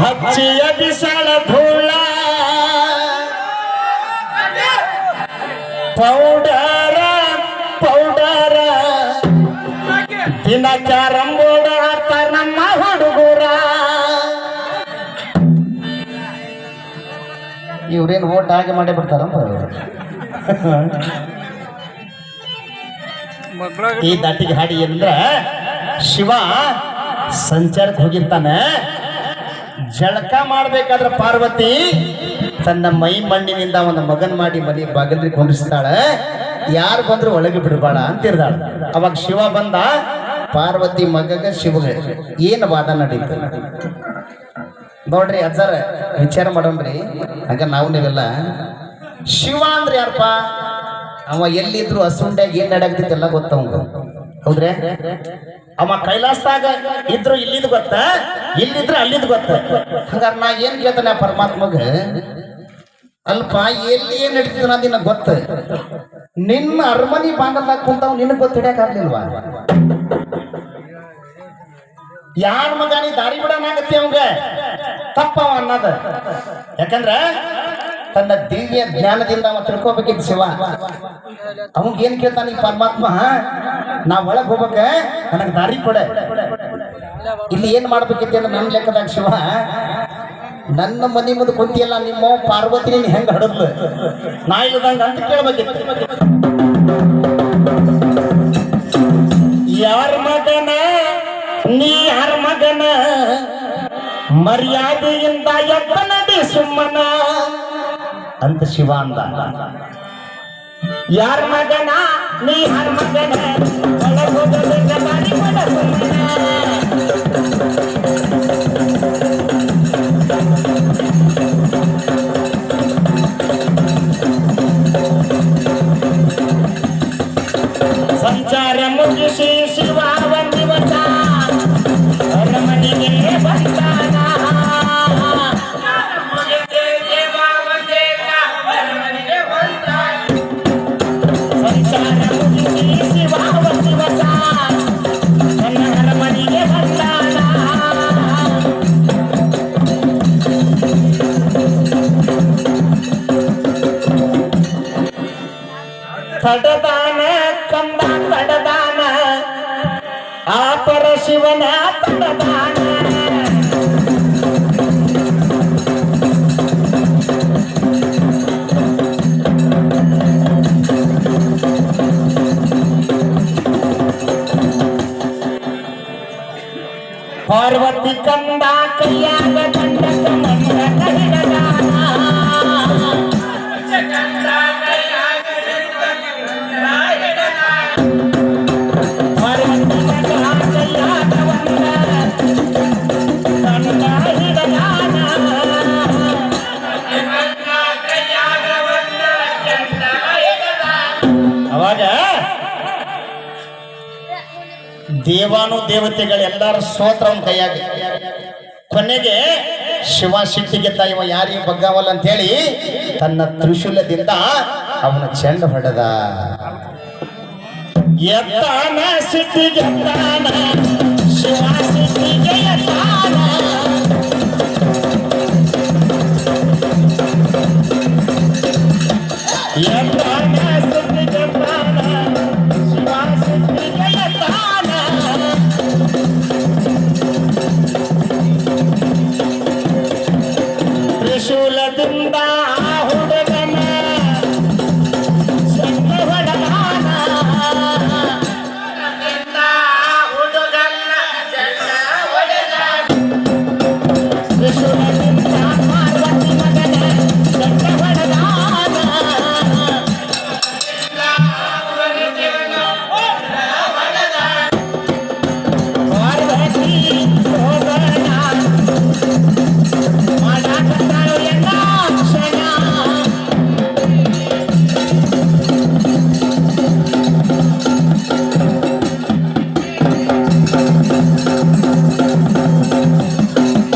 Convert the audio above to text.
ಹಚ್ಚಿಯ ಬಿಸಳ ಧೂಳ. Powder powder. ದಿನ ಕ್ಯಾರಂಬೋರ್ಡ್ ಆಡ್ತಾರ ನಮ್ಮ ಹುಡುಗರ. ಇವ್ರೇನು ಓಟ್ ಹಾಗೆ ಮಾಡಿ ಬಿಡ್ತಾರಂತ ಈ ದಾಟಿಗೆ ಹಾಡಿ ಅಂದ್ರ ಶಿವ ಸಂಚಾರಕ್ಕೆ ಹೋಗಿರ್ತಾನೆ. ಜಳಕ ಮಾಡ್ಬೇಕಾದ್ರೆ ಪಾರ್ವತಿ ತನ್ನ ಮೈ ಮಣ್ಣಿನಿಂದ ಒಂದು ಮಗನ್ ಮಾಡಿ ಮನೆ ಬಾಗಿಲ್ರಿ ಕುಂಡಿಸ್ತಾಳೆ ಯಾರು ಬಂದ್ರು ಒಳಗೆ ಬಿಡಬೇಡ ಅಂತಿರ್ದಾಳ ಅವಾಗ ಶಿವ ಬಂದ, ಪಾರ್ವತಿ ಮಗಗ ಶಿವಗ ಏನು ವಾದ ನಡೀತು? ನೋಡ್ರಿ ಅಜ್ಜಾರ, ವಿಚಾರ ಮಾಡೋಣ್ರಿ. ಹಂಗ ನಾವು ನೀವೆಲ್ಲ ಶಿವ ಅಂದ್ರೆ ಯಾರಪ್ಪ ಅವ ಎಲ್ಲಿದ್ರು ಹಸುಂಡ್ಯಾಗ ಏನ್ ನಡಾಗ್ತಿತ್ತು ಎಲ್ಲ ಹೌದ್ರೆ? ಅವ ಕೈಲಾಸದಾಗ ಇದ್ರು ಇಲ್ಲಿದ್ ಗೊತ್ತ, ಇಲ್ಲಿದ್ರ ಅಲ್ಲಿದ್ ಗೊತ್ತ. ಹಂಗಾರ ನಾ ಏನ್ ಕೇಳ್ತಾನೆ ಪರಮಾತ್ಮಗ? ಅಲ್ಪ ಎಲ್ಲಿ ಏನ್ ನಡೀತದ ನಿನ್ನ ಗೊತ್ತ? ನಿನ್ನ ಅರಮನಿ ಬಾಂಗಲ್ದಾಗ ಕುಂತಾವ್ ನಿನಗ್ ಗೊತ್ತ ಹಿಡಿಯಕ್ ಆಗ್ಲಿಲ್ವಾ? ಯಾರ ಮಗ ನೀ ದಾರಿ ಬಿಡನಾಗತ್ತೆ ಅವಂಗ? ತಪ್ಪವ ಅನ್ನದ. ಯಾಕಂದ್ರ ತನ್ನ ದಿವ್ಯ ಜ್ಞಾನದಿಂದ ಅವ ತಿಳ್ಕೊಬೇಕಿದ್ ಶಿವ. ಅವಂಗ ಏನ್ ಕೇಳ್ತಾನ ಈ ಪರಮಾತ್ಮ? ನಾ ಒಳಗ್ ಹೋಗ್ಬೇಕ, ನನಗ್ ದಾರಿ ಕೊಡೆ. ಇಲ್ಲಿ ಏನ್ ಮಾಡ್ಬೇಕಿತ್ತು ಅಂದ್ರೆ ನನ್ನ ಲೆಕ್ಕದಾಗ ಶಿವ? ನನ್ನ ಮನಿ ಮುಂದೆ ಕುಂತಿಯಲ್ಲ, ನಿಮ್ಮ ಪಾರ್ವತಿ ನೀನ್ ಹೆಂಗ್ ಹಡದ್ಲು? ನಾ ಇಲ್ಲದಂಗ ಅಂತ ಕೇಳ್ಬೇಕಿತ್ತು. ಯಾರ ಮಗನ? ನೀ ಯಾರ ಮಗನ? ಮರ್ಯಾದೆಯಿಂದ ಎತ್ತ ನಡಿ ಸುಮ್ಮನ. ಅಂತ ಶಿವ ಅಂದ ಯಾರ ಮಗನ? ನೀ ಯಾರ ಮಗನ? ಒಳಗ್ ಹೋಗಬೇಕ ದಾರಿ ಮಾಡ ಸುಮ್ಮನ ಸಂಚಾರ ಮುಗಿಸಿ ಸಂಚಾರ ಮುಗಿಸಿ ಶಿವ ಒಂದಿವಸ ನನ್ನ ಅರಮನೆಗೆ पार्वती कंदा कैया गंडक कमल रही लगाना ದೇವಾನು ದೇವತೆಗಳೆಲ್ಲರ ಸೋತ್ರ ಅವನ ಕೈಯಾಗ. ಕೊನೆಗೆ ಶಿವ ಸಿಟ್ಟಿಗೆ ತಾಯಿವ ಯಾರಿಗೆ ಬಗ್ಗಾವಲ್ಲ ಅಂತ ಹೇಳಿ ತನ್ನ ತ್ರಿಶೂಲದಿಂದ ಅವನ ಚೆಂಡ ಹೊಡೆದ. ಎತ್ತಾನ ಸಿಟ್ಟಿಗೆ